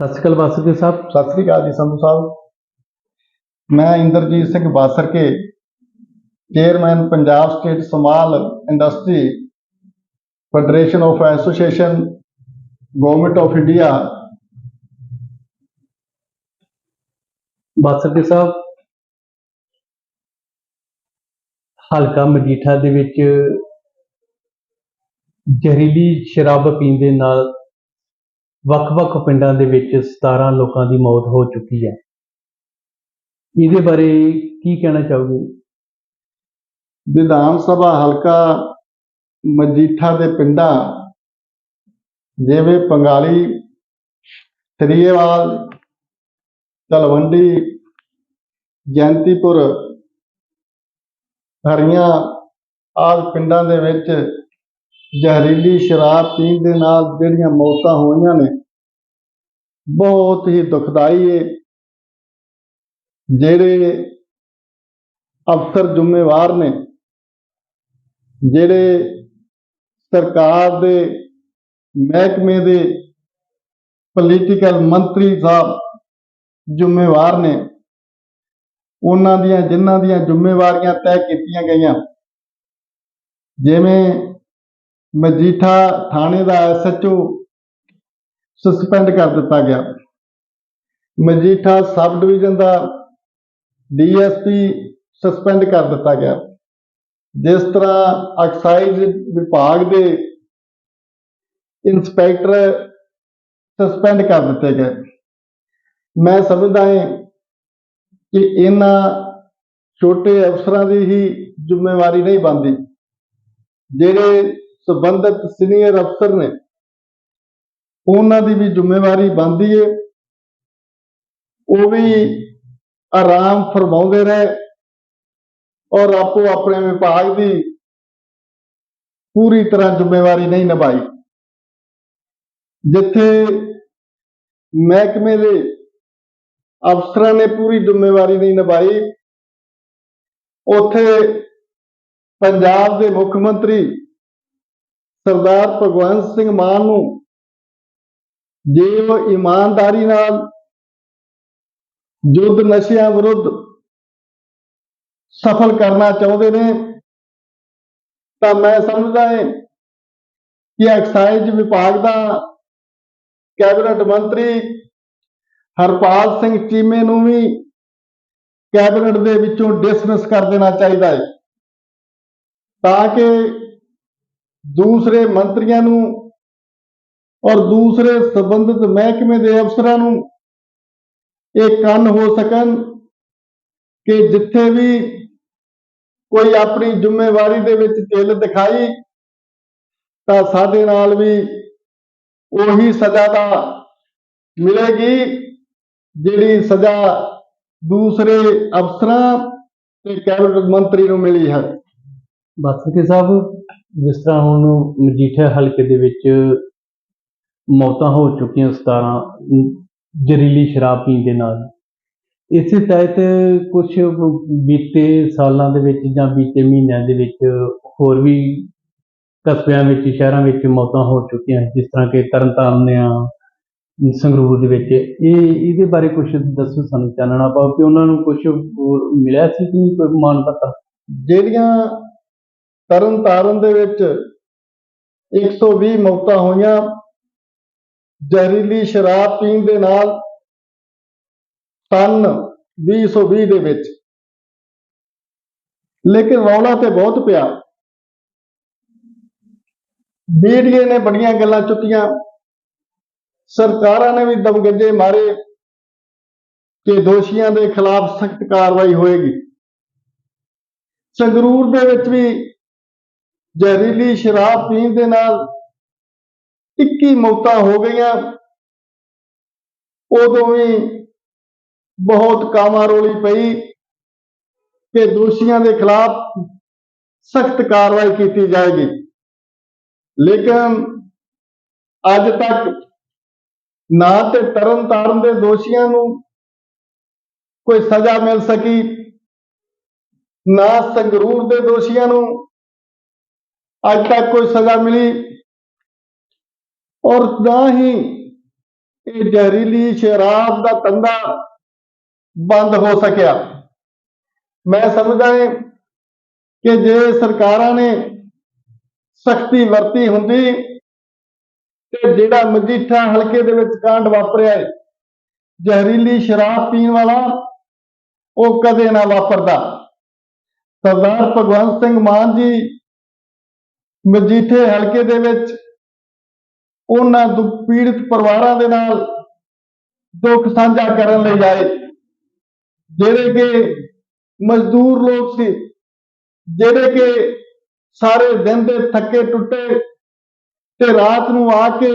ਸਤਿ ਸ਼੍ਰੀ ਅਕਾਲ ਬਾਸਕੇ ਸਾਹਿਬ। ਸਤਿ ਸ੍ਰੀ ਅਕਾਲ ਜੀ ਸੰਧੂ ਸਾਹਿਬ। ਮੈਂ Inderjit Singh Basarke chairman Punjab state small industry federation of association government of India Baske Sahib ਹਲਕਾ ਮਜੀਠਾ ਦੇ ਵਿੱਚ ਜ਼ਹਿਰੀਲੀ ਸ਼ਰਾਬ ਪੀਣ ਦੇ ਨਾਲ ਵੱਖ-ਵੱਖ ਪਿੰਡਾਂ ਦੇ ਵਿੱਚ 17 ਲੋਕਾਂ ਦੀ ਮੌਤ ਹੋ ਚੁੱਕੀ ਹੈ। ਇਹਦੇ ਬਾਰੇ ਕੀ ਕਹਿਣਾ ਚਾਹੋਗੇ? ਵਿਧਾਨ ਸਭਾ ਹਲਕਾ ਮਜੀਠਾ ਦੇ ਪਿੰਡਾਂ, ਜਿਵੇਂ ਪੰਗਾਲੀ ਥਰੀਏਵਾਲ ਤਲਵੰਡੀ, ਜੈਂਤੀਪੁਰ, ਹਰੀਆਂ ਆਦਿ ਪਿੰਡਾਂ ਦੇ ਵਿੱਚ ਜ਼ਹਿਰੀਲੀ ਸ਼ਰਾਬ ਪੀਣ ਦੇ ਨਾਲ ਜਿਹੜੀਆਂ ਮੌਤਾਂ ਹੋਈਆਂ ਨੇ, ਬਹੁਤ ਹੀ ਦੁਖਦਾਈ ਹੈ ਜਿਹੜੇ ਅਫਸਰ ਜ਼ਿੰਮੇਵਾਰ ਨੇ, ਜਿਹੜੇ ਸਰਕਾਰ ਦੇ ਮਹਿਕਮੇ ਦੇ ਪੋਲੀਟੀਕਲ ਮੰਤਰੀ ਸਾਹਿਬ ਜ਼ਿੰਮੇਵਾਰ ਨੇ, ਉਹਨਾਂ ਦੀਆਂ ਜਿਨ੍ਹਾਂ ਦੀਆਂ ਜ਼ਿੰਮੇਵਾਰੀਆਂ ਤੈਅ ਕੀਤੀਆਂ ਗਈਆਂ, ਜਿਵੇਂ ਮਜੀਠਾ ਥਾਣੇ ਦਾ ਐਸਐਚਓ ਸਸਪੈਂਡ ਕਰ ਦਿੱਤਾ ਗਿਆ। ਮਜੀਠਾ ਸਬ ਡਿਵੀਜ਼ਨ ਦਾ ਡੀਐਸਪੀ ਸਸਪੈਂਡ ਕਰ ਦਿੱਤਾ ਗਿਆ। ਜਿਸ ਤਰ੍ਹਾਂ ਐਕਸਾਈਜ਼ ਵਿਭਾਗ ਦੇ ਇੰਸਪੈਕਟਰ ਸਸਪੈਂਡ ਕਰ ਦਿੱਤੇ ਗਏ। ਮੈਂ ਸਮਝਦਾ ਹਾਂ ਕਿ ਇਹਨਾਂ ਛੋਟੇ ਅਫਸਰਾਂ ਦੀ ਹੀ ਜ਼ਿੰਮੇਵਾਰੀ ਨਹੀਂ ਬਣਦੀ। ਜਿਹੜੇ ਸੰਬੰਧਿਤ ਸੀਨੀਅਰ ਅਫਸਰ ਨੇ ਉਹਨਾਂ ਦੀ ਵੀ ਜ਼ਿੰਮੇਵਾਰੀ ਬਣਦੀ ਹੈ ਉਹ ਵੀ ਆਰਾਮ ਫਰਮਾਉਂਦੇ ਰਹੇ ਔਰ ਆਪੋ ਆਪਣੇ ਵਿਭਾਗ ਦੀ ਪੂਰੀ ਤਰ੍ਹਾਂ ਜ਼ਿੰਮੇਵਾਰੀ ਨਹੀਂ ਨਿਭਾਈ। ਜਿੱਥੇ ਮਹਿਕਮੇ ਦੇ ਅਫਸਰਾਂ ਨੇ ਪੂਰੀ ਜ਼ਿੰਮੇਵਾਰੀ ਨਹੀਂ ਨਿਭਾਈ, ਉੱਥੇ ਪੰਜਾਬ ਦੇ ਮੁੱਖ ਮੰਤਰੀ ਸਰਦਾਰ ਭਗਵੰਤ ਸਿੰਘ ਮਾਨ ਨੂੰ ਜੇ ਉਹ ਇਮਾਨਦਾਰੀ ਨਾਲ ਯੁੱਧ ਨਸ਼ਿਆਂ ਵਿਰੁੱਧ ਸਫਲ ਕਰਨਾ ਚਾਹੁੰਦੇ ਨੇ, ਤਾਂ ਮੈਂ ਸਮਝਦਾ ਹਾਂ ਕਿ ਐਕਸਾਈਜ਼ ਵਿਭਾਗ ਦਾ ਕੈਬਨਿਟ ਮੰਤਰੀ ਹਰਪਾਲ ਸਿੰਘ ਚੀਮੇ ਨੂੰ ਵੀ ਕੈਬਨਿਟ ਦੇ ਵਿੱਚੋਂ ਡਿਸਮਿਸ ਕਰ ਦੇਣਾ ਚਾਹੀਦਾ ਹੈ, ਤਾਂ ਕਿ ਦੂਸਰੇ ਮੰਤਰੀਆਂ ਨੂੰ ਔਰ ਦੂਸਰੇ ਸੰਬੰਧਿਤ ਮਹਿਕਮੇ ਦੇ ਅਫਸਰਾਂ ਨੂੰ ਇਹ ਕੰਨ ਹੋ ਸਕਣ ਕਿ ਜਿੱਥੇ ਵੀ ਕੋਈ ਆਪਣੀ ਜ਼ਿੰਮੇਵਾਰੀ ਦੇ ਵਿੱਚ ਢਿੱਲ ਦਿਖਾਈ, ਤਾਂ ਸਾਡੇ ਨਾਲ ਵੀ ਉਹੀ ਸਜ਼ਾ ਦਾ ਮਿਲੇਗੀ ਜਿਹੜੀ ਸਜ਼ਾ ਦੂਸਰੇ ਅਫਸਰਾਂ ਤੇ ਕੈਬਨਿਟ ਮੰਤਰੀ ਨੂੰ ਮਿਲੀ ਹੈ। ਬਾਸਕੇ ਸਾਹਿਬ ਜਿਸ ਤਰ੍ਹਾਂ ਹੁਣ ਮਜੀਠਾ ਹਲਕੇ ਦੇ ਵਿੱਚ ਮੌਤਾਂ ਹੋ ਚੁੱਕੀਆਂ 17 ਜ਼ਹਿਰੀਲੀ ਸ਼ਰਾਬ ਪੀਣ ਦੇ ਨਾਲ। ਇਸੇ ਤਹਿਤ ਕੁਝ ਬੀਤੇ ਸਾਲਾਂ ਦੇ ਵਿੱਚ ਜਾਂ ਬੀਤੇ ਮਹੀਨਿਆਂ ਦੇ ਵਿੱਚ ਹੋਰ ਵੀ ਕਸਬਿਆਂ ਵਿੱਚ, ਸ਼ਹਿਰਾਂ ਵਿੱਚ ਮੌਤਾਂ ਹੋ ਚੁੱਕੀਆਂ ਜਿਸ ਤਰ੍ਹਾਂ ਕਿ ਤਰਨਤਾਰਨ ਆ, ਸੰਗਰੂਰ ਦੇ ਵਿੱਚ। ਇਹ, ਇਹਦੇ ਬਾਰੇ ਕੁਝ ਦੱਸੋ ਸਾਨੂੰ, ਚਾਨਣਾ ਪਾਓ ਕਿ ਉਹਨਾਂ ਨੂੰ ਕੁਝ ਮਿਲਿਆ ਸੀ ਕਿ ਕੋਈ ਮਾਨ ਪਤਾ ਜਿਹੜੀਆਂ ਤਰਨ ਤਾਰਨ ਦੇ ਵਿੱਚ 120 ਮੌਤਾਂ ਹੋਈਆਂ। ਜ਼ਹਿਰੀਲੀ ਸ਼ਰਾਬ ਪੀਣ ਦੇ ਨਾਲ ਸਨ 2020 ਦੇ ਵਿੱਚ। ਲੇਕਿਨ ਰੌਲਾ ਤੇ ਬਹੁਤ ਪਿਆ। ਮੀਡੀਏ ਨੇ ਬੜੀਆਂ ਗੱਲਾਂ ਚੁੱਕੀਆਂ। ਸਰਕਾਰਾਂ ਨੇ ਵੀ ਦਮਗੱਜੇ ਮਾਰੇ ਕਿ ਦੋਸ਼ੀਆਂ ਦੇ ਖਿਲਾਫ ਸਖਤ ਕਾਰਵਾਈ ਹੋਏਗੀ। ਸੰਗਰੂਰ ਦੇ ਵਿੱਚ ਵੀ ਜ਼ਹਿਰੀਲੀ ਸ਼ਰਾਬ ਪੀਣ ਦੇ ਨਾਲ 21 ਮੌਤਾਂ ਹੋ ਗਈਆਂ। ਉਦੋਂ ਵੀ ਬਹੁਤ ਕਾਮਾਰੋਲੀ ਪਈ ਕਿ ਦੋਸ਼ੀਆਂ ਦੇ ਖਿਲਾਫ ਸਖਤ ਕਾਰਵਾਈ ਕੀਤੀ ਜਾਏਗੀ। ਲੇਕਿਨ ਅੱਜ ਤੱਕ ਨਾ ਤੇ ਤਰਨ ਤਾਰਨ ਦੇ ਦੋਸ਼ੀਆਂ ਨੂੰ ਕੋਈ ਸਜ਼ਾ ਮਿਲ ਸਕੀ, ਨਾ ਸੰਗਰੂਰ ਦੇ ਦੋਸ਼ੀਆਂ ਨੂੰ ਅੱਜ ਤੱਕ ਕੋਈ ਸਜ਼ਾ ਮਿਲੀ। ਔਰ ਨਾ ਹੀ ਇਹ ਜ਼ਹਿਰੀਲੀ ਸ਼ਰਾਬ ਦਾ ਧੰਦਾ ਬੰਦ ਹੋ ਸਕਿਆ। ਮੈਂ ਸਮਝਦਾ ਹਾਂ ਕਿ ਜੇ ਸਰਕਾਰਾਂ ਨੇ ਸਖਤੀ ਵਰਤੀ ਹੁੰਦੀ ਤੇ ਜਿਹੜਾ ਮਜੀਠਾ ਹਲਕੇ ਦੇ ਵਿੱਚ ਕਾਂਡ ਵਾਪਰਿਆ ਹੈ, ਜ਼ਹਿਰੀਲੀ ਸ਼ਰਾਬ ਪੀਣ ਵਾਲਾ, ਉਹ ਕਦੇ ਨਾ ਵਾਪਰਦਾ। ਸਰਦਾਰ ਭਗਵੰਤ ਸਿੰਘ ਮਾਨ ਜੀ ਮਜੀਠੇ ਹਲਕੇ ਦੇ ਵਿੱਚ ਉਹਨਾਂ ਦੁੱਖ ਪੀੜਤ ਪਰਿਵਾਰਾਂ ਦੇ ਨਾਲ ਦੁੱਖ ਸਾਂਝਾ ਕਰਨ ਲਈ ਆਏ, ਜਿਹੜੇ ਕਿ ਮਜ਼ਦੂਰ ਲੋਕ ਸੀ, ਜਿਹੜੇ ਕਿ ਸਾਰੇ ਦਿਨ ਦੇ ਥੱਕੇ ਟੁੱਟੇ ਤੇ ਰਾਤ ਨੂੰ ਆ ਕੇ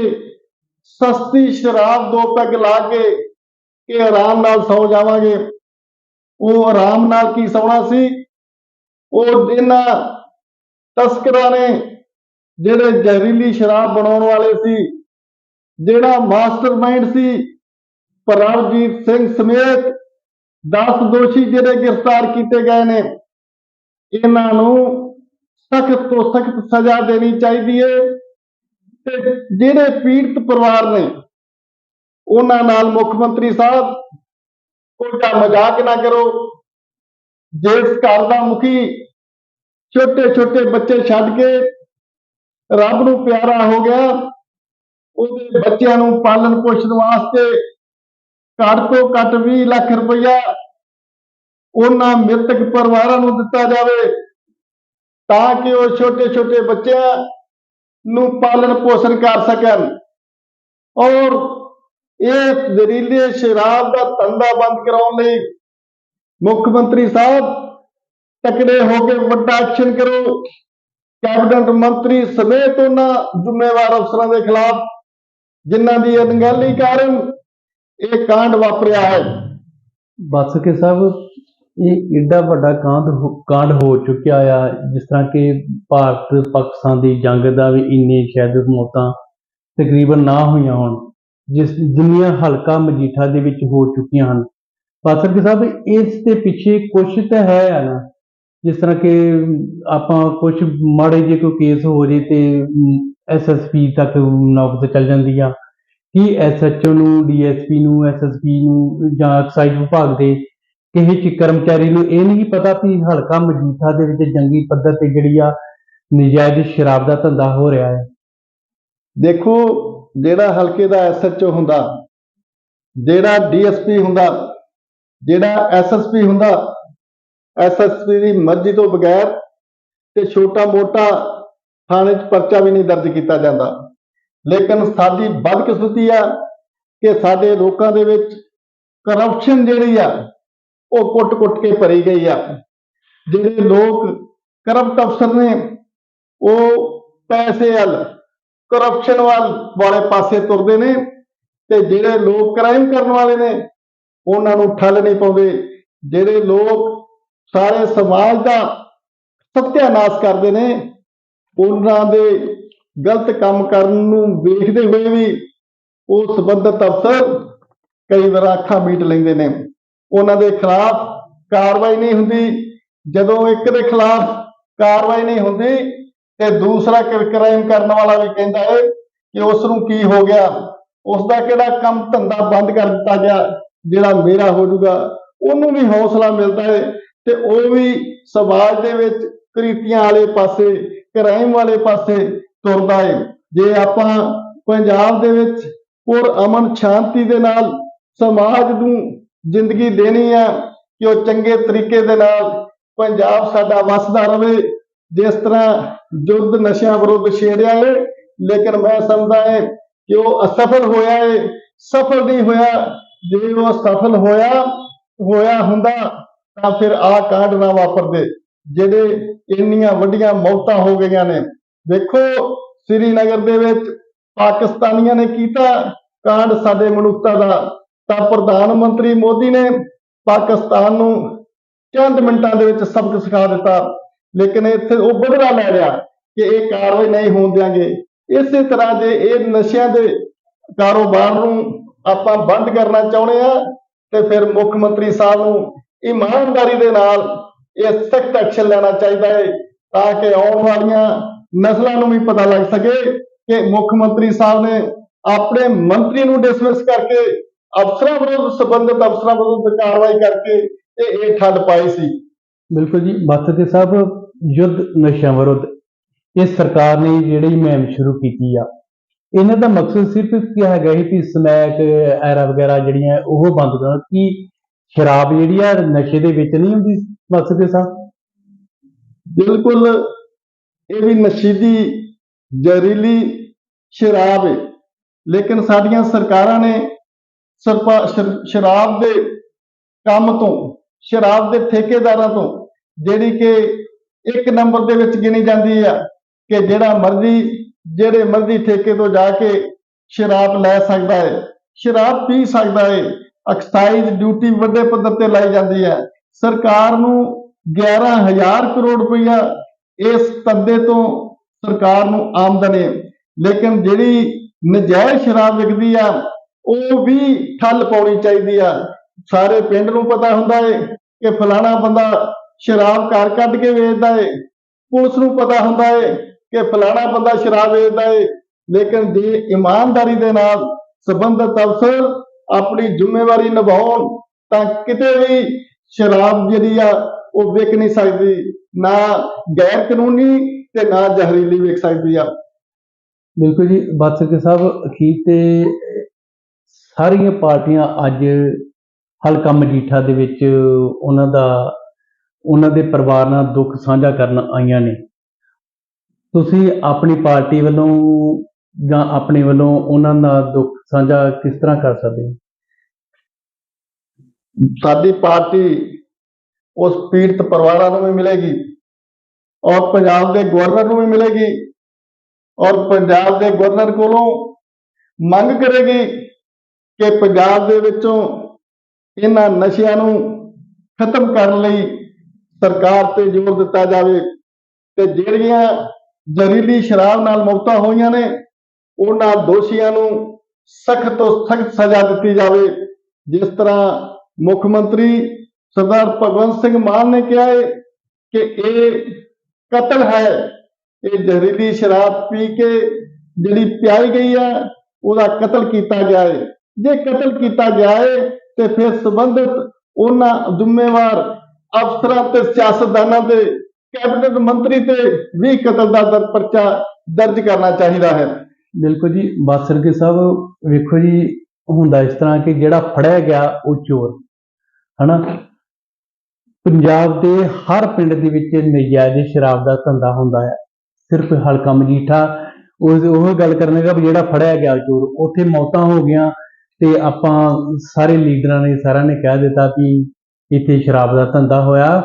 ਸਸਤੀ ਸ਼ਰਾਬ ਦੋ ਪੈਗ ਲਾ ਕੇ ਕਿ ਆਰਾਮ ਨਾਲ ਸੌ ਜਾਵਾਂਗੇ। ਉਹ ਆਰਾਮ ਨਾਲ ਕੀ ਸੌਣਾ ਸੀ? ਉਹ ਇਹਨਾਂ ਤਸਕਰਾਂ ਨੇ ਜਿਹੜੇ ਜ਼ਹਿਰੀਲੀ ਸ਼ਰਾਬ ਬਣਾਉਣ ਵਾਲੇ ਸੀ, ਜਿਹੜਾ ਮਾਸਟਰਮਾਈਂਡ ਸੀ, ਪ੍ਰਭਜੀਤ ਸਿੰਘ ਸਮੇਤ 10 ਦੋਸ਼ੀ ਜਿਹੜੇ ਗ੍ਰਿਫਤਾਰ ਕੀਤੇ ਗਏ ਨੇ, ਇਹਨਾਂ ਨੂੰ ਸਖਤ ਤੋਂ ਸਖਤ ਸਜ਼ਾ ਦੇਣੀ ਚਾਹੀਦੀ ਹੈ ਤੇ ਜਿਹੜੇ ਪੀੜਤ ਪਰਿਵਾਰ ਨੇ, ਉਹਨਾਂ ਨਾਲ ਮੁੱਖ ਮੰਤਰੀ ਸਾਹਿਬ ਕੋਈ ਮਜ਼ਾਕ ਨਾ ਕਰੋ ਜਿਸ ਘਰ ਦਾ ਮੁਖੀ ਛੋਟੇ ਛੋਟੇ ਬੱਚੇ ਛੱਡ ਕੇ ਰੱਬ ਨੂੰ ਪਿਆਰਾ ਹੋ ਗਿਆ। ਉਹਦੇ ਬੱਚਿਆਂ ਨੂੰ ਪਾਲਣ ਪੋਸ਼ਣ ਵਾਸਤੇ ਘੱਟ ਤੋਂ ਘੱਟ 20 ਲੱਖ ਰੁਪਈਆ ਉਹਨਾਂ ਮ੍ਰਿਤਕ ਪਰਿਵਾਰਾਂ ਨੂੰ ਦਿੱਤਾ ਜਾਵੇ ਤਾਂ ਕਿ ਉਹ ਛੋਟੇ ਛੋਟੇ ਬੱਚਿਆਂ ਨੂੰ ਪਾਲਣ ਪੋਸ਼ਣ ਕਰ ਸਕਣ। ਔਰ ਇਹ ਜ਼ਹਿਰੀਲੇ ਸ਼ਰਾਬ ਦਾ ਧੰਦਾ ਬੰਦ ਕਰਾਉਣ ਲਈ ਮੁੱਖ ਮੰਤਰੀ ਸਾਹਿਬ ਤਕੜੇ ਹੋ ਕੇ ਵੱਡਾ ਐਕਸ਼ਨ ਕਰੋ। ਕੈਬਨਿਟ ਮੰਤਰੀ ਸਮੇਤ ਉਹਨਾਂ ਜ਼ਿੰਮੇਵਾਰ ਅਫਸਰਾਂ ਦੇ ਖਿਲਾਫ ਜਿਨ੍ਹਾਂ ਦੀ ਅਣਗਹਿਲੀ ਕਾਰਨ ਇਹ ਕਾਂਡ ਵਾਪਰਿਆ ਹੈ। ਬਸ ਕੇ ਸਾਹਿਬ ਇਹ ਏਡਾ ਵੱਡਾ ਕਾਂਡ ਕਾਂਡ ਹੋ ਚੁੱਕਿਆ ਆ, ਜਿਸ ਤਰ੍ਹਾਂ ਕਿ ਭਾਰਤ ਪਾਕਿਸਤਾਨ ਦੀ ਜੰਗ ਦਾ ਵੀ ਇੰਨੇ ਸ਼ਾਇਦ ਮੌਤਾਂ ਤਕਰੀਬਨ ਨਾ ਹੋਈਆਂ ਹੋਣ, ਜਿਸ, ਜਿੰਨੀਆਂ ਹਲਕਾ ਮਜੀਠਾ ਦੇ ਵਿੱਚ ਹੋ ਚੁੱਕੀਆਂ ਹਨ। ਬਾਸਰ ਕੇ ਸਾਹਿਬ ਇਸ ਦੇ ਪਿੱਛੇ ਕੁਝ ਤਾਂ ਹੈ ਆ ਨਾ। ਜਿਸ ਤਰ੍ਹਾਂ ਕਿ ਆਪਾਂ ਕੁਝ ਮਾੜੇ ਜੇ ਕੋਈ ਕੇਸ ਹੋ ਜੇ ਤੇ ਐਸਐਸਪੀ ਤੱਕ ਨੌਬਤ ਚੱਲ ਜਾਂਦੀ ਆ, ਕੀ ਐਸਐਚਓ ਨੂੰ ਡੀਐਸਪੀ ਨੂੰ ਐਸਐਸਪੀ ਨੂੰ ਜਾਂ ਐਕਸਾਈਜ਼ ਵਿਭਾਗ ਦੇ ਕਿਸੇ ਚ ਕਰਮਚਾਰੀ ਨੂੰ ਇਹ ਨਹੀਂ ਪਤਾ ਵੀ ਹਲਕਾ ਮਜੀਠਾ ਦੇ ਵਿੱਚ ਜੰਗੀ ਪੱਧਰ ਤੇ ਜਿਹੜੀ ਆ ਨਜਾਇਜ਼ ਸ਼ਰਾਬ ਦਾ ਧੰਦਾ ਹੋ ਰਿਹਾ ਹੈ? ਦੇਖੋ, ਜਿਹੜਾ ਹਲਕੇ ਦਾ ਐਸਐਚਓ ਹੁੰਦਾ, ਜਿਹੜਾ ਡੀਐਸਪੀ ਹੁੰਦਾ, ਜਿਹੜਾ ਐਸਐਸਪੀ ਹੁੰਦਾ ਐਸਐਸਪੀ ਦੀ ਮਰਜ਼ੀ ਤੋਂ ਬਗੈਰ ਤੇ ਛੋਟਾ ਮੋਟਾ ਥਾਣੇ 'ਚ ਪਰਚਾ ਵੀ ਨਹੀਂ ਦਰਜ ਕੀਤਾ ਜਾਂਦਾ। ਲੇਕਿਨ ਸਾਡੀ ਬਦਕਿਸਮਤੀ ਆ ਕਿ ਸਾਡੇ ਲੋਕਾਂ ਦੇ ਵਿੱਚ ਕਰਪਸ਼ਨ ਜਿਹੜੀ ਆ, ਉਹ ਕੁੱਟ-ਕੁੱਟ ਕੇ ਭਰੀ ਗਈ ਆ। ਜਿਹੜੇ ਲੋਕ ਕਰਪਟ ਅਫਸਰ ਨੇ, ਉਹ ਪੈਸੇ ਵੱਲ ਕਰਪਸ਼ਨ ਵੱਲ ਵਾਲੇ ਪਾਸੇ ਤੁਰਦੇ ਨੇ ਤੇ ਜਿਹੜੇ ਲੋਕ ਕ੍ਰਾਈਮ ਕਰਨ ਵਾਲੇ ਨੇ, ਉਹਨਾਂ ਨੂੰ ਠੱਲ ਨਹੀਂ ਪਾਉਂਦੇ। ਜਿਹੜੇ ਲੋਕ ਸਾਰੇ ਸਮਾਜ ਦਾ ਸਤਿਆਨਾਸ਼ ਕਰਦੇ ਨੇ, ਉਹਨਾਂ ਦੇ ਗਲਤ ਕੰਮ ਕਰਨ ਨੂੰ ਵੇਖਦੇ ਹੋਏ ਵੀ ਉਹ ਸੰਬੰਧਤ ਅਫਸਰ ਕਈ ਵਾਰ ਅੱਖਾਂ ਮੀਟ ਲੈਂਦੇ ਨੇ। ਉਹਨਾਂ ਦੇ ਖਿਲਾਫ ਕਾਰਵਾਈ ਨਹੀਂ ਹੁੰਦੀ। ਜਦੋਂ ਇੱਕ ਦੇ ਖਿਲਾਫ ਕਾਰਵਾਈ ਨਹੀਂ ਹੁੰਦੀ, ਤੇ ਦੂਸਰਾ ਕ੍ਰਾਈਮ ਕਰਨ ਵਾਲਾ ਵੀ ਕਹਿੰਦਾ ਹੈ ਕਿ ਉਸ ਨੂੰ ਕੀ ਹੋ ਗਿਆ? ਉਸ ਦਾ ਕਿਹੜਾ ਕੰਮ ਧੰਦਾ ਬੰਦ ਕਰ ਦਿੱਤਾ ਗਿਆ, ਜਿਹੜਾ ਮੇਰਾ ਹੋ ਜਾਊਗਾ? ਉਹਨੂੰ ਵੀ ਹੌਸਲਾ ਮਿਲਦਾ ਹੈ। ਤੇ ਉਹ ਵੀ ਸਮਾਜ ਦੇ ਵਿੱਚ ਕ੍ਰਿਤੀਆਂ ਵਾਲੇ ਪਾਸੇ, ਕ੍ਰਾਈਮ ਵਾਲੇ ਪਾਸੇ ਤੁਰਦਾ ਹੈ ਜੇ ਆਪਾਂ ਪੰਜਾਬ ਦੇ ਵਿੱਚ ਪੁਰ ਅਮਨ ਸ਼ਾਂਤੀ ਦੇ ਨਾਲ ਸਮਾਜ ਨੂੰ ਜ਼ਿੰਦਗੀ ਦੇਣੀ ਆ, ਕਿ ਉਹ ਚੰਗੇ ਤਰੀਕੇ ਦੇ ਨਾਲ ਪੰਜਾਬ ਸਾਡਾ ਵਸਦਾ ਰਹੇ ਜਿਸ ਤਰ੍ਹਾਂ ਯੁੱਧ ਨਸ਼ਿਆਂ ਵਿਰੁੱਧ ਛੇੜਿਆ ਹੈ ਲੇਕਿਨ ਮੈਂ ਸਮਝਦਾ ਹੈ ਕਿ ਉਹ ਅਸਫਲ ਹੋਇਆ ਹੈ ਸਫਲ ਨਹੀਂ ਹੋਇਆ। ਜੇ ਉਹ ਸਫਲ ਹੋਇਆ ਹੋਇਆ ਹੁੰਦਾ ਤਾਂ ਫਿਰ ਆਹ ਕਾਂਡ ਨਾ ਵਾਪਰਦੇ, ਜਿਹੜੇ ਇੰਨੀਆਂ ਵੱਡੀਆਂ ਮੌਤਾਂ ਹੋ ਗਈਆਂ ਨੇ। ਦੇਖੋ ਸ੍ਰੀਨਗਰ ਦੇ ਵਿੱਚ ਪਾਕਿਸਤਾਨੀਆਂ ਨੇ ਕੀਤਾ ਕਾਂਡ ਸਾਡੇ ਮਨੁੱਖਤਾ ਦਾ। ਤਾਂ ਪ੍ਰਧਾਨ ਮੰਤਰੀ ਮੋਦੀ ਨੇ ਪਾਕਿਸਤਾਨ ਨੂੰ ਚੰਦ ਮਿੰਟਾਂ ਦੇ ਵਿੱਚ ਸਬਕ ਸਿਖਾ ਦਿੱਤਾ। ਲੇਕਿਨ ਇੱਥੇ ਉਹ ਬਦਲਾ ਲੈ ਲਿਆ ਕਿ ਇਹ ਕਾਰਵਾਈ ਨਹੀਂ ਹੋਣ ਦਿਆਂਗੇ। ਇਸੇ ਤਰ੍ਹਾਂ ਜੇ ਇਹ ਨਸ਼ਿਆਂ ਦੇ ਕਾਰੋਬਾਰ ਨੂੰ ਆਪਾਂ ਬੰਦ ਕਰਨਾ ਚਾਹੁੰਦੇ ਆ ਤੇ ਫਿਰ ਮੁੱਖ ਮੰਤਰੀ ਸਾਹਿਬ ਨੂੰ ਇਮਾਨਦਾਰੀ ਦੇ ਨਾਲ ਇਹ ਸਖਤ ਐਕਸ਼ਨ ਲੈਣਾ ਚਾਹੀਦਾ ਹੈ ਤਾਂ ਕਿ ਆਉਣ ਵਾਲੀਆਂ ਨਸਲਾਂ ਨੂੰ ਵੀ ਪਤਾ ਲੱਗ ਸਕੇ ਕਿ ਮੁੱਖ ਮੰਤਰੀ ਸਾਹਿਬ ਨੇ ਆਪਣੇ ਮੰਤਰੀ ਨੂੰ ਡਿਸਮਿਸ ਕਰਕੇ ਅਫਸਰਾਂ ਵਿਰੁੱਧ, ਸੰਬੰਧਿਤ ਅਫਸਰਾਂ ਵਿਰੁੱਧ ਕਾਰਵਾਈ ਕਰਕੇ ਤੇ ਇਹ ਠੱਲ ਪਾਈ ਸੀ। ਬਿਲਕੁਲ ਜੀ ਬਾਸਕੇ ਸਾਹਿਬ ਯੁੱਧ ਨਸ਼ਿਆਂ ਵਿਰੁੱਧ। ਇਹ ਸਰਕਾਰ ਨੇ ਜਿਹੜੀ ਮੁਹਿੰਮ ਸ਼ੁਰੂ ਕੀਤੀ ਆ, ਇਹਨਾਂ ਦਾ ਮਕਸਦ ਸਿਰਫ ਕੀ ਹੈਗਾ ਸੀ ਕਿ ਸਮੈਕ ਐਰਾ ਵਗੈਰਾ ਜਿਹੜੀਆਂ ਉਹ ਬੰਦ ਕਰਨ ਕਿ ਸ਼ਰਾਬ ਜਿਹੜੀ ਆ, ਨਸ਼ੇ ਦੇ ਵਿੱਚ ਨਹੀਂ ਹੁੰਦੀ ਮਕਸਦ ਸਾਹਿਬ ਬਿਲਕੁਲ, ਇਹ ਵੀ ਨਸ਼ੀਲੀ ਜ਼ਹਿਰੀਲੀ ਸ਼ਰਾਬ ਹੈ ਲੇਕਿਨ ਸਾਡੀਆਂ ਸਰਕਾਰਾਂ ਨੇ ਸ਼ਰਾਬ ਦੇ ਕੰਮ ਤੋਂ, ਸ਼ਰਾਬ ਦੇ ਠੇਕੇਦਾਰਾਂ ਤੋਂ, ਜਿਹੜੀ ਕਿ ਇੱਕ ਨੰਬਰ ਦੇ ਵਿੱਚ ਗਿਣੀ ਜਾਂਦੀ ਆ ਕਿ ਜਿਹੜਾ ਮਰਜ਼ੀ, ਜਿਹੜੇ ਮਰਜ਼ੀ ਠੇਕੇ ਤੋਂ ਜਾ ਕੇ ਸ਼ਰਾਬ ਲੈ ਸਕਦਾ ਹੈ ਸ਼ਰਾਬ ਪੀ ਸਕਦਾ ਹੈ ਐਕਸਾਈਜ਼ ਡਿਊਟੀ ਵੱਡੇ ਪੱਧਰ ਤੇ ਲਾਈ ਜਾਂਦੀ ਹੈ। ਸਰਕਾਰ ਨੂੰ 11000 ਕਰੋੜ ਰੁਪਈਆ ਇਸ ਧੰਦੇ ਤੋਂ ਸਰਕਾਰ ਨੂੰ ਆਮਦਨ ਹੈ। ਲੇਕਿਨ ਜਿਹੜੀ ਨਜਾਇਜ਼ ਸ਼ਰਾਬ ਵਿਕਦੀ ਆ, ਉਹ ਵੀ ਠੱਲ ਪਾਉਣੀ ਚਾਹੀਦੀ ਆ। ਸਾਰੇ ਪਿੰਡ ਨੂੰ ਪਤਾ ਹੁੰਦਾ ਹੈ ਕਿ ਫਲਾਣਾ ਬੰਦਾ ਸ਼ਰਾਬ ਘਰ ਕੱਢ ਕੇ ਵੇਚਦਾ ਏ। ਪੁਲਿਸ ਨੂੰ ਪਤਾ ਹੁੰਦਾ ਹੈ ਕਿ ਫਲਾਣਾ ਬੰਦਾ ਸ਼ਰਾਬ ਵੇਚਦਾ ਏ। ਲੇਕਿਨ ਜੇ ਇਮਾਨਦਾਰੀ ਦੇ ਨਾਲ ਸੰਬੰਧਿਤ ਅਫਸਰ ਆਪਣੀ ਜ਼ਿੰਮੇਵਾਰੀ ਨਿਭਾਉਣ, ਤਾਂ ਕਿਤੇ ਵੀ ਸ਼ਰਾਬ ਜਿਹੜੀ ਆ ਉਹ ਵੇਖ ਨਹੀਂ ਸਕਦੀ, ਨਾ ਗੈਰ ਕਾਨੂੰਨੀ ਤੇ ਨਾ ਜ਼ਹਿਰੀਲੀ ਵੇਖ ਸਕਦੀ ਆ। ਬਿਲਕੁਲ ਜੀ ਬਾਦਸ਼ਾਹ ਸਾਹਿਬ, ਅਖੀਰ ਤੇ ਸਾਰੀਆਂ ਪਾਰਟੀਆਂ ਅੱਜ ਹਲਕਾ ਮਜੀਠਾ ਦੇ ਵਿੱਚ ਉਹਨਾਂ ਦਾ, ਉਹਨਾਂ ਦੇ ਪਰਿਵਾਰ ਨਾਲ ਦੁੱਖ ਸਾਂਝਾ ਕਰਨ ਆਈਆਂ ਨੇ। ਤੁਸੀਂ ਆਪਣੀ ਪਾਰਟੀ ਵੱਲੋਂ ਜਾਂ ਆਪਣੇ ਵੱਲੋਂ ਉਹਨਾਂ ਦਾ ਦੁੱਖ ਸਾਂਝਾ ਕਿਸ ਤਰ੍ਹਾਂ ਕਰ ਸਕਦੇ ਹੋ? ਸਾਡੀ ਪਾਰਟੀ ਉਸ ਪੀੜਤ ਪਰਿਵਾਰਾਂ ਨੂੰ ਵੀ ਮਿਲੇਗੀ ਔਰ ਪੰਜਾਬ ਦੇ ਗਵਰਨਰ ਨੂੰ ਵੀ ਮਿਲੇਗੀ ਔਰ ਪੰਜਾਬ ਦੇ ਗਵਰਨਰ ਕੋਲੋਂ ਮੰਗ ਕਰੇਗੀ ਕਿ ਪੰਜਾਬ ਦੇ ਵਿੱਚੋਂ ਇਹਨਾਂ ਨਸ਼ਿਆਂ ਨੂੰ ਖਤਮ ਕਰਨ ਲਈ ਸਰਕਾਰ ਤੇ ਜ਼ੋਰ ਦਿੱਤਾ ਜਾਵੇ ਤੇ ਜਿਹੜੀਆਂ ਜ਼ਹਿਰੀਲੀ ਸ਼ਰਾਬ ਨਾਲ ਮੌਤਾਂ ਹੋਈਆਂ ਨੇ, ਉਹਨਾਂ ਦੋਸ਼ੀਆਂ ਨੂੰ ਸਖਤ ਤੋਂ ਸਖਤ ਸਜ਼ਾ ਦਿੱਤੀ ਜਾਵੇ, ਜਿਸ ਤਰ੍ਹਾਂ ਮੁੱਖ ਮੰਤਰੀ ਸਰਦਾਰ ਭਗਵੰਤ ਸਿੰਘ ਮਾਨ ਨੇ ਕਿਹਾ ਹੈ ਕਿ ਇਹ ਕਤਲ ਹੈ। ਇਹ ਜ਼ਹਿਰੀਲੀ ਸ਼ਰਾਬ ਪੀ ਕੇ ਜਿਹੜੀ ਪਿਆਈ ਗਈ ਹੈ ਉਹਦਾ ਕਤਲ ਕੀਤਾ ਗਿਆ ਹੈ ਜੇ ਕਤਲ ਕੀਤਾ ਗਿਆ ਹੈ ਤੇ ਫਿਰ ਸੰਬੰਧਿਤ ਉਹਨਾਂ ਜ਼ਿੰਮੇਵਾਰ ਅਫਸਰਾਂ ਤੇ ਸਿਆਸਤਦਾਨਾਂ ਦੇ ਕੈਬਨਿਟ ਮੰਤਰੀ ਤੇ ਵੀ ਕਤਲ ਦਾ ਦਰ ਪਰਚਾ ਦਰਜ ਕਰਨਾ ਚਾਹੀਦਾ ਹੈ। ਬਿਲਕੁਲ ਜੀ ਬਾਸਰਕੇ ਸਾਹਿਬ, ਵੇਖੋ ਜੀ ਹੁੰਦਾ ਇਸ ਤਰ੍ਹਾਂ ਕਿ ਜਿਹੜਾ ਫੜਿਆ ਗਿਆ ਉਹ ਚੋਰ, ਹਨਾ? ਪੰਜਾਬ ਦੇ ਹਰ ਪਿੰਡ ਦੇ ਵਿੱਚ ਨਜਾਇਜ਼ ਸ਼ਰਾਬ ਦਾ ਧੰਦਾ ਹੁੰਦਾ ਹੈ ਸਿਰਫ ਹਲਕਾ ਮਜੀਠਾ, ਉਹ ਉਹ ਗੱਲ ਕਰਨੇਗਾ ਵੀ ਜਿਹੜਾ ਫੜਿਆ ਗਿਆ ਚੋਰ, ਉੱਥੇ ਮੌਤਾਂ ਹੋ ਗਈਆਂ ਤੇ ਆਪਾਂ ਸਾਰੇ ਲੀਡਰਾਂ ਨੇ, ਸਾਰਿਆਂ ਨੇ ਕਹਿ ਦਿੱਤਾ ਕਿ ਇੱਥੇ ਸ਼ਰਾਬ ਦਾ ਧੰਦਾ ਹੋਇਆ।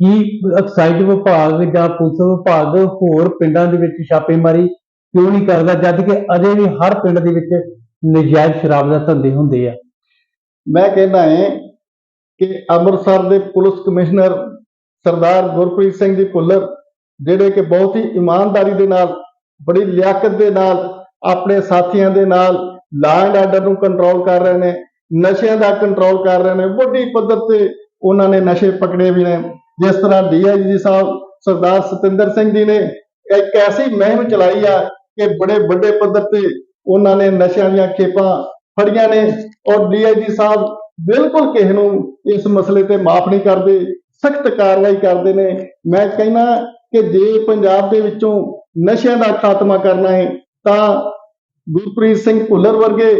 ਕਿ ਐਕਸਾਈਜ਼ ਵਿਭਾਗ ਜਾਂ ਪੁਲਿਸ ਵਿਭਾਗ ਹੋਰ ਪਿੰਡਾਂ ਦੇ ਵਿੱਚ ਛਾਪੇਮਾਰੀ ਕਿਉਂ ਨਹੀਂ ਕਰਦਾ, ਜਦ ਕਿ ਅਜੇ ਵੀ ਹਰ ਪਿੰਡ ਦੇ ਵਿੱਚ ਨਜਾਇਜ਼ ਸ਼ਰਾਬ ਦਾ ਧੰਦੇ ਹੁੰਦੇ ਆ। ਮੈਂ ਕਹਿੰਦਾ ਹਾਂ ਕਿ ਅੰਮ੍ਰਿਤਸਰ ਦੇ ਪੁਲਿਸ ਕਮਿਸ਼ਨਰ ਸਰਦਾਰ ਗੁਰਪ੍ਰੀਤ ਸਿੰਘ ਜੀ ਭੁੱਲਰ, ਜਿਹੜੇ ਕਿ ਬਹੁਤ ਹੀ ਇਮਾਨਦਾਰੀ ਦੇ ਨਾਲ, ਬੜੀ ਲਿਆਕਤ ਦੇ ਨਾਲ, ਆਪਣੇ ਸਾਥੀਆਂ ਦੇ ਨਾਲ ਲਾਅ ਆਰਡਰ ਨੂੰ ਕੰਟਰੋਲ ਕਰ ਰਹੇ ਨੇ, ਨਸ਼ਿਆਂ ਦਾ ਕੰਟਰੋਲ ਕਰ ਰਹੇ ਨੇ, ਵੱਡੀ ਪੱਧਰ ਤੇ ਉਹਨਾਂ ਨੇ ਨਸ਼ੇ ਪਕੜੇ ਵੀ ਨੇ। ਜਿਸ ਤਰ੍ਹਾਂ ਡੀਆਈਜੀ ਸਾਹਿਬ, ਸਰਦਾਰ ਸਤਿੰਦਰ ਸਿੰਘ ਜੀ ਨੇ ਇੱਕ ਐਸੀ ਮੁਹਿੰਮ ਚਲਾਈ ਆ ਕਿ ਬੜੇ ਵੱਡੇ ਪੱਧਰ ਤੇ ਉਹਨਾਂ ਨੇ ਨਸ਼ਿਆਂ ਦੀਆਂ ਖੇਪਾਂ ਫੜੀਆਂ ਨੇ ਔਰ ਡੀਆਈਜੀ ਸਾਹਿਬ ਬਿਲਕੁਲ ਕਿਸੇ ਨੂੰ ਇਸ ਮਸਲੇ ਤੇ ਮਾਫ ਨਹੀਂ ਕਰਦੇ, ਸਖਤ ਕਾਰਵਾਈ ਕਰਦੇ ਨੇ। ਮੈਂ ਕਹਿੰਦਾ ਕਿ ਜੇ ਪੰਜਾਬ ਦੇ ਵਿੱਚੋਂ ਨਸ਼ਿਆਂ ਦਾ ਖਾਤਮਾ ਕਰਨਾ ਹੈ, ਤਾਂ ਗੁਰਪ੍ਰੀਤ ਸਿੰਘ ਭੁੱਲਰ ਵਰਗੇ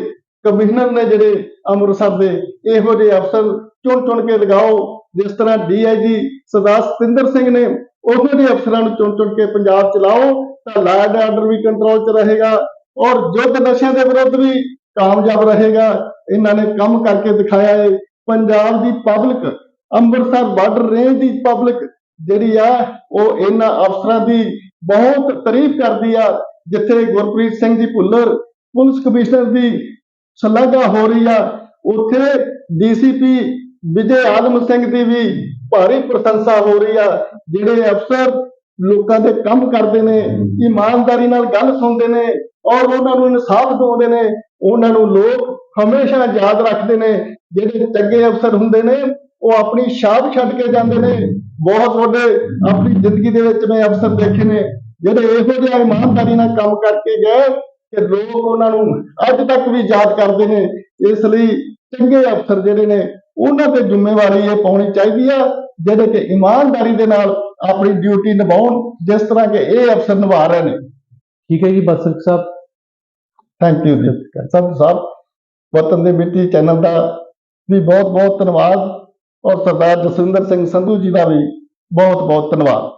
ਕਮਿਸ਼ਨਰ ਨੇ ਜਿਹੜੇ ਅੰਮ੍ਰਿਤਸਰ ਦੇ ਇਹੋ ਜਿਹੇ ਅਫਸਰ ਚੁਣ ਚੁਣ ਕੇ ਲਗਾਓ, ਜਿਸ ਤਰ੍ਹਾਂ ਡੀਆਈਜੀ ਸਰਦਾਰ ਸਤਿੰਦਰ ਸਿੰਘ ਨੇ ਉਹੋ ਜਿਹੇ ਅਫਸਰਾਂ ਨੂੰ ਚੁਣ ਚੁਣ ਕੇ ਪੰਜਾਬ ਚਲਾਓ, ਤਾਂ ਲਾਅ ਆਰਡਰ ਵੀ ਕੰਟਰੋਲ 'ਚ ਰਹੇਗਾ। ਔਰ ਯੁੱਧ ਨਸ਼ਿਆਂ ਦੇ ਵਿਰੁੱਧ ਵੀ ਕਾਮਯਾਬ ਰਹੇਗਾ। ਇਹਨਾਂ ਨੇ ਕੰਮ ਕਰਕੇ ਦਿਖਾਇਆ ਹੈ ਪੰਜਾਬ ਦੀ ਪਬਲਿਕ ਅੰਮ੍ਰਿਤਸਰ ਬਾਰਡਰ ਰੇਂਜ ਦੀ ਪਬਲਿਕ ਜਿਹੜੀ ਆ, ਉਹ ਇਹਨਾਂ ਅਫਸਰਾਂ ਦੀ ਬਹੁਤ ਤਾਰੀਫ ਕਰਦੀ ਆ, ਜਿੱਥੇ ਗੁਰਪ੍ਰੀਤ ਸਿੰਘ ਜੀ ਭੁੱਲਰ, ਪੁਲਿਸ ਕਮਿਸ਼ਨਰ ਦੀ ਸ਼ਲਾਘਾ ਹੋ ਰਹੀ ਆ, ਉੱਥੇ ਡੀਸੀਪੀ ਵਿਜੇ ਆਦਮ ਸਿੰਘ ਦੀ ਵੀ ਭਾਰੀ ਪ੍ਰਸ਼ੰਸਾ ਹੋ ਰਹੀ ਆ, ਜਿਹੜੇ ਅਫਸਰ ਲੋਕਾਂ ਦੇ ਕੰਮ ਕਰਦੇ ਨੇ, ਇਮਾਨਦਾਰੀ ਨਾਲ ਗੱਲ ਸੁਣਦੇ ਨੇ ਔਰ ਉਹਨਾਂ ਨੂੰ ਇਨਸਾਫ ਦਿਵਾਉਂਦੇ ਨੇ, ਉਹਨਾਂ ਨੂੰ ਲੋਕ ਹਮੇਸ਼ਾ ਯਾਦ ਰੱਖਦੇ ਨੇ, ਜਿਹੜੇ ਚੰਗੇ ਅਫਸਰ ਹੁੰਦੇ ਨੇ, ਉਹ ਆਪਣੀ ਛਾਪ ਛੱਡ ਕੇ ਜਾਂਦੇ ਨੇ। ਬਹੁਤ ਵੱਡੇ ਆਪਣੀ ਜ਼ਿੰਦਗੀ ਦੇ ਵਿੱਚ ਮੈਂ ਅਫਸਰ ਦੇਖੇ ਨੇ, ਜਿਹੜੇ ਇਹੋ ਜਿਹਾ ਇਮਾਨਦਾਰੀ ਨਾਲ ਕੰਮ ਕਰਕੇ ਗਏ ਕਿ ਲੋਕ ਉਹਨਾਂ ਨੂੰ ਅੱਜ ਤੱਕ ਵੀ ਯਾਦ ਕਰਦੇ ਨੇ। ਇਸ ਲਈ ਚੰਗੇ ਅਫਸਰ ਜਿਹੜੇ ਨੇ, ਉਹਨਾਂ ਤੇ ਜ਼ਿੰਮੇਵਾਰੀ ਇਹ ਪਾਉਣੀ ਚਾਹੀਦੀ ਆ, ਜਿਹੜੇ ਕਿ ਇਮਾਨਦਾਰੀ ਦੇ ਨਾਲ ਆਪਣੀ ਡਿਊਟੀ ਨਿਭਾਉਣ, ਜਿਸ ਤਰ੍ਹਾਂ ਕਿ ਇਹ ਅਫਸਰ ਨਿਭਾ ਰਹੇ ਨੇ। ਠੀਕ ਹੈ ਜੀ ਬਸਰਕ ਸਾਹਿਬ ਥੈਂਕ ਯੂ ਜੀ ਸਭ ਸਾਹਿਬ ਵਤਨ ਦੇ ਮਿੱਟੀ ਚੈਨਲ ਦਾ ਵੀ ਬਹੁਤ ਬਹੁਤ ਧੰਨਵਾਦ ਔਰ ਸਰਦਾਰ ਜਸਵਿੰਦਰ ਸਿੰਘ ਸੰਧੂ ਜੀ ਦਾ ਵੀ ਬਹੁਤ ਬਹੁਤ ਧੰਨਵਾਦ